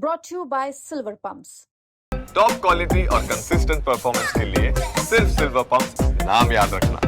brought to you by Silver Pumps. Top quality और consistent performance के लिए सिर्फ सिल्वर पंप नाम याद रखना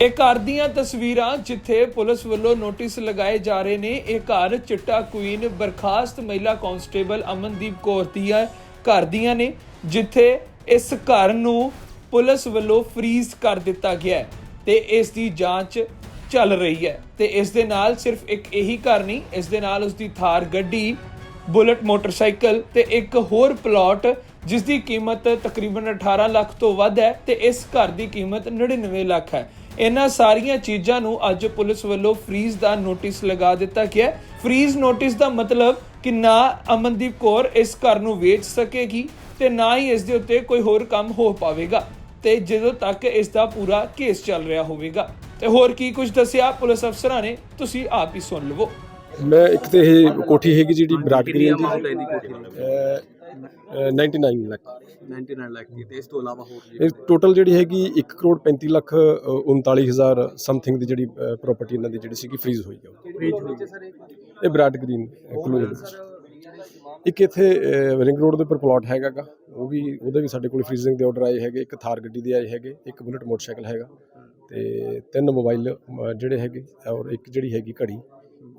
ਇਹ ਘਰ ਦੀਆਂ ਤਸਵੀਰਾਂ ਜਿੱਥੇ ਪੁਲਿਸ ਵੱਲੋਂ ਨੋਟਿਸ ਲਗਾਏ ਜਾ ਰਹੇ ਨੇ ਇਹ ਘਰ ਚਿੱਟਾ ਕੁਈਨ ਬਰਖਾਸਤ ਮਹਿਲਾ ਕਾਂਸਟੇਬਲ ਅਮਨਦੀਪ ਕੌਰ ਦੀਆਂ ਘਰ ਦੀਆਂ ਨੇ ਜਿੱਥੇ ਇਸ ਘਰ ਨੂੰ ਪੁਲਿਸ ਵੱਲੋਂ ਫ੍ਰੀਜ਼ ਕਰ ਦਿੱਤਾ ਗਿਆ ਹੈ ਤੇ ਇਸ ਦੀ ਜਾਂਚ ਚੱਲ ਰਹੀ ਹੈ ਤੇ ਇਸ ਦੇ ਨਾਲ ਸਿਰਫ ਇੱਕ ਇਹੀ ਘਰ ਨਹੀਂ, ਇਸ ਦੇ ਨਾਲ ਉਸ ਦੀ ਥਾਰ, ਗੱਡੀ, ਬੁਲਟ, ਮੋਟਰਸਾਈਕਲ ਤੇ ਇੱਕ ਹੋਰ ਪਲਾਟ ਜਿਸ ਦੀ ਕੀਮਤ ਤਕਰੀਬਨ 18 ਲੱਖ ਤੋਂ ਵੱਧ ਹੈ ਤੇ ਇਸ ਘਰ ਦੀ ਕੀਮਤ 99 ਲੱਖ ਹੈ। ਇਹਨਾਂ ਸਾਰੀਆਂ ਚੀਜ਼ਾਂ ਨੂੰ ਅੱਜ ਪੁਲਿਸ ਵੱਲੋਂ ਫ੍ਰੀਜ਼ ਦਾ ਨੋਟਿਸ ਲਗਾ ਦਿੱਤਾ ਗਿਆ ਹੈ। ਫ੍ਰੀਜ਼ ਨੋਟਿਸ ਦਾ ਮਤਲਬ ਕਿ ਨਾ ਅਮਨਦੀਪ ਕੌਰ ਇਸ ਘਰ ਨੂੰ ਵੇਚ ਸਕੇਗੀ ਤੇ ਨਾ ਹੀ ਇਸ ਦੇ ਉੱਤੇ ਕੋਈ ਹੋਰ ਕੰਮ ਹੋ ਪਾਵੇਗਾ ਤੇ ਜਦੋਂ ਤੱਕ ਇਸ ਦਾ ਪੂਰਾ ਕੇਸ ਚੱਲ ਰਿਹਾ ਹੋਵੇਗਾ। ਤੇ ਹੋਰ ਕੀ ਕੁਝ ਦੱਸਿਆ ਪੁਲਿਸ ਅਫਸਰਾਂ ਨੇ? ਤੁਸੀਂ ਆਪ ਹੀ ਸੁਣ ਲਵੋ। ਮੈਂ ਇੱਕ ਤੇ ਇਹ ਕੋਠੀ ਹੈਗੀ ਜਿਹੜੀ ਵਿਰਾਟ ਕਿੰਨੀ ਗ੍ਰੀਨ ਦੀ। amount ਹੈ ਇਹਦੀ ਕੋਠੀ ਦੀ ਅਹ, ਅਹ, 99 ਲੱਖ। 99 ਲੱਖ ਦੀ ਤੇ ਇਸ ਤੋਂ ਇਲਾਵਾ ਹੋਰ ਜੀ ਇਹ ਟੋਟਲ ਜਿਹੜੀ ਹੈਗੀ 1 ਕਰੋੜ 35 ਲੱਖ 39 ਸਮਥਿੰਗ ਦੀ ਜਿਹੜੀ ਪ੍ਰਾਪਰਟੀ ਇਹਨਾਂ ਦੀ ਜਿਹੜੀ ਸੀਗੀ ਫ੍ਰੀਜ਼ ਹੋਈ ਹੈ ਫ੍ਰੀਜ ਹੋਈ ਹੈ। ਇਹ ਵਿਰਾਟ ਗ੍ਰੀਨ ਕਲੋਨੀ ਦੇ ਵਿੱਚ ਇੱਕ ਇੱਥੇ ਰਿੰਗ ਰੋਡ ਦੇ ਉੱਪਰ ਪਲਾਟ ਹੈਗਾਗਾ। ਉਹ ਵੀ ਉਹਦੇ ਵੀ ਸਾਡੇ ਕੋਲ ਫ੍ਰੀਜ਼ਿੰਗ ਦੇ ਆਰਡਰ ਆਏ ਹੈਗੇ। ਇੱਕ ਥਾਰ ਗੱਡੀ ਦੇ ਆਏ ਹੈਗੇ। ਇੱਕ ਬੁਲਟ ਮੋਟਰਸਾਈਕਲ ਹੈਗਾ। ਤੇ ਤਿੰਨ ਮੋਬਾਈਲ ਜਿਹੜੇ ਹੈਗੇ ਔਰ ਇੱਕ ਜਿਹੜੀ ਹੈਗੀ ਘੜੀ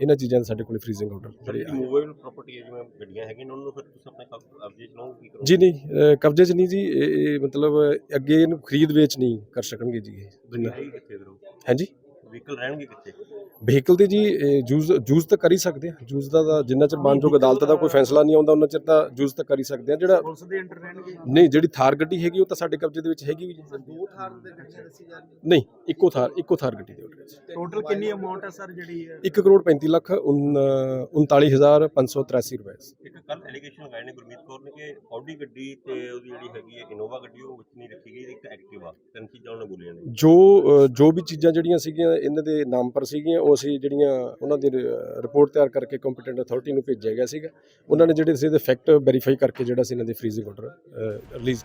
ਇਹਨਾਂ ਚੀਜ਼ਾਂ ਦੇ ਸਾਡੇ ਕੋਲ ਫ੍ਰੀਜ਼ਿੰਗ ਆਰਡਰ ਜਿਹੜੇ ਮੂਵੇਬਲ ਪ੍ਰਾਪਰਟੀ ਜਿਵੇਂ ਗੱਡੀਆਂ ਹੈਗੀਆਂ ਉਹਨਾਂ ਨੂੰ ਫਿਰ ਤੁਸੀਂ ਆਪਣੇ ਕਬਜ਼ੇ 'ਚ ਲਓ ਕੀ ਕਰੋ ਜੀ ਨਹੀਂ ਕਬਜ਼ੇ 'ਚ ਨਹੀਂ ਜੀ ਇਹ ਮਤਲਬ ਅੱਗੇ ਇਹਨੂੰ ਖਰੀਦ ਵੇਚ ਨਹੀਂ ਕਰ ਸਕਣਗੇ ਜੀ ਇਹ। ਜਿੰਨਾ ਹੈ ਕਿੱਥੇ ਕਰੋ ਹਾਂਜੀ? ਵਹੀਕਲ ਰਹਿਣਗੇ ਕਿੱਥੇ? ਵਹੀਕਲ ਤੇ ਜੀ ਜੂਜ਼ ਜੂਜ਼ ਤਾਂ ਕਰ ਹੀ ਸਕਦੇ ਆ ਜੂਜ਼ ਦਾ ਜਿੰਨਾ ਚਿਰ ਮਾਨਯੋਗ ਅਦਾਲਤ ਦਾ ਕੋਈ ਫੈਸਲਾ ਨਹੀਂ ਆਉਂਦਾ ਉਹਨਾਂ ਚਿਰ ਤਾਂ ਜੂਜ਼ ਤਾਂ ਕਰ ਹੀ ਸਕਦੇ ਆ ਜਿਹੜਾ ਪੁਲਿਸ ਦੇ ਅੰਡਰ ਰਹਿਣਗੇ? ਨਹੀਂ ਜਿਹੜੀ ਥਾਰ ਗੱਡੀ ਹੈਗੀ ਉਹ ਤਾਂ ਸਾਡੇ ਕਬਜ਼ੇ ਦੇ ਵਿੱਚ ਹੈਗੀ ਵੀ ਜੀ। ਦੋ ਥਾਰ ਦੇ ਗੱਡੀਆਂ ਦੱਸੀ ਜਾ ਰਹੀ ਨਹੀਂ ਇੱਕੋ ਥਾਰ ਇੱਕੋ ਥਾਰ ਗੱਡੀ ਦੇ ਵਿੱਚ। ਟੋਟਲ ਕਿੰਨੀ ਅਮਾਉਂਟ ਹੈ ਸਰ ਜਿਹੜੀ 1 ਕਰੋੜ 35 ਲੱਖ ਉਨ- 39583 ਰੁਪਏ ਇੱਕ ਕੱਲ ਐਲੀਗੇਸ਼ਨ ਲਗਾਏ ਨੇ ਗੁਰਮੀਤ ਕੌਰ ਨੇ ਕਿ ਆਡੀ ਗੱਡੀ ਤੇ ਉਹਦੀ ਜਿਹੜੀ ਹੈਗੀ ਹੈ ਇਨੋਵਾ ਗੱਡੀ ਉਹ ਵਿੱਚ ਨਹੀਂ ਰੱਖੀ ਗਈ ਇੱਕ ਐਕਟਿਵਾ ਤਿੰਨ ਚੀਜ਼ਾਂ ਉਹਨੇ ਬੋਲੀਆਂ ਨੇ। ਜੋ ਜੋ ਵੀ ਚੀਜ਼ਾਂ ਜਿਹੜੀਆਂ ਸੀਗੀਆਂ ਇਹਨਾਂ ਦੇ ਨਾਮ ਸੀਗੀਆਂ ਉਹ ਅਸੀਂ ਜਿਹੜੀਆਂ ਉਹਨਾਂ ਦੀ ਰਿਪੋਰਟ ਤਿਆਰ ਕਰਕੇ ਕੰਪੀਟੈਂਟ ਅਥਾਰਟੀ ਨੂੰ ਭੇਜਿਆ ਗਿਆ ਸੀਗਾ। ਉਹਨਾਂ ਨੇ ਜਿਹੜੇ ਸੀ ਇਹਦੇ ਫੈਕਟ ਵੈਰੀਫਾਈ ਕਰਕੇ ਜਿਹੜਾ ਸੀ ਇਹਨਾਂ ਦੀ ਫ੍ਰੀਜ਼ਿੰਗ ਆਰਡਰ ਰਿਲੀਜ਼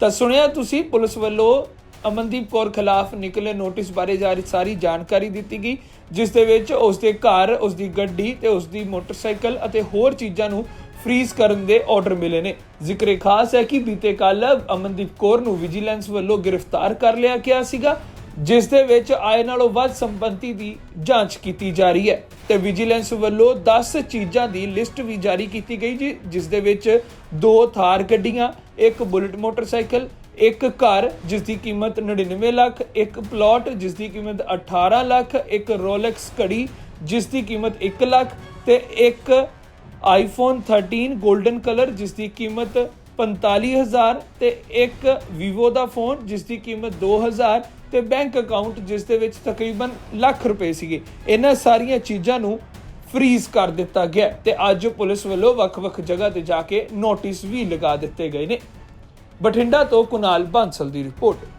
ਤਾਂ ਸੁਣਿਆ ਤੁਸੀਂ, ਪੁਲਿਸ ਵੱਲੋਂ ਅਮਨਦੀਪ ਕੌਰ ਖਿਲਾਫ ਨਿਕਲੇ ਨੋਟਿਸ ਬਾਰੇ ਜਾਰੀ, ਸਾਰੀ ਜਾਣਕਾਰੀ ਦਿੱਤੀ ਗਈ, ਜਿਸ ਦੇ ਵਿੱਚ ਉਸ ਦੇ ਘਰ, ਉਸ ਦੀ ਗੱਡੀ ਤੇ ਉਸ ਦੀ ਮੋਟਰਸਾਈਕਲ ਅਤੇ ਹੋਰ ਚੀਜ਼ਾਂ ਨੂੰ ਫ੍ਰੀਜ਼ ਕਰਨ ਦੇ ਆਰਡਰ ਮਿਲੇ ਨੇ। ਜ਼ਿਕਰ ਖਾਸ ਹੈ ਕਿ ਬੀਤੇ ਕੱਲ ਅਮਨਦੀਪ ਕੌਰ ਨੂੰ ਵਿਜੀਲੈਂਸ ਵੱਲੋਂ ਗ੍ਰਿਫਤਾਰ ਕਰ ਲਿਆ ਗਿਆ ਸੀਗਾ। ਜਿਸ ਦੇ ਵਿੱਚ ਆਏ ਨਾਲੋਂ ਵੱਧ ਸੰਪਤੀ ਦੀ ਜਾਂਚ ਕੀਤੀ ਜਾ ਰਹੀ ਹੈ ਤੇ ਵਿਜੀਲੈਂਸ ਵੱਲੋਂ 10 ਚੀਜ਼ਾਂ ਦੀ ਲਿਸਟ ਵੀ ਜਾਰੀ ਕੀਤੀ ਗਈ ਜੀ, ਜਿਸ ਦੇ ਵਿੱਚ ਦੋ ਥਾਰ ਗੱਡੀਆਂ, ਇੱਕ ਬੁਲਟ ਮੋਟਰਸਾਈਕਲ, ਇੱਕ ਘਰ ਜਿਸ ਦੀ ਕੀਮਤ 99 ਲੱਖ, ਇੱਕ ਪਲਾਟ ਜਿਸ ਦੀ ਕੀਮਤ 18 ਲੱਖ, ਇੱਕ ਰੋਲੈਕਸ ਘੜੀ ਜਿਸ ਦੀ ਕੀਮਤ 1 ਲੱਖ ਤੇ ਇੱਕ ਆਈਫੋਨ 13 골ਡਨ ਕਲਰ ਜਿਸ ਦੀ ਕੀਮਤ 45000 ਤੇ ਇੱਕ vivo ਦਾ ਫੋਨ ਜਿਸ ਦੀ ਕੀਮਤ 2000 ਤੇ ਬੈਂਕ ਅਕਾਊਂਟ ਜਿਸ ਦੇ ਵਿੱਚ ਤਕਰੀਬਨ ਲੱਖ ਰੁਪਏ ਸੀਗੇ ਇਹਨਾਂ ਸਾਰੀਆਂ ਚੀਜ਼ਾਂ ਨੂੰ ਫ੍ਰੀਜ਼ ਕਰ ਦਿੱਤਾ ਗਿਆ ਹੈ ਤੇ ਅੱਜ ਪੁਲਿਸ ਵੱਲੋਂ ਵੱਖ-ਵੱਖ ਜਗ੍ਹਾ ਤੇ ਜਾ ਕੇ ਨੋਟਿਸ ਵੀ ਲਗਾ ਦਿੱਤੇ ਗਏ ਨੇ ਬਠਿੰਡਾ ਤੋਂ ਕੁਨਾਲ ਬਾਂਸਲ ਦੀ ਰਿਪੋਰਟ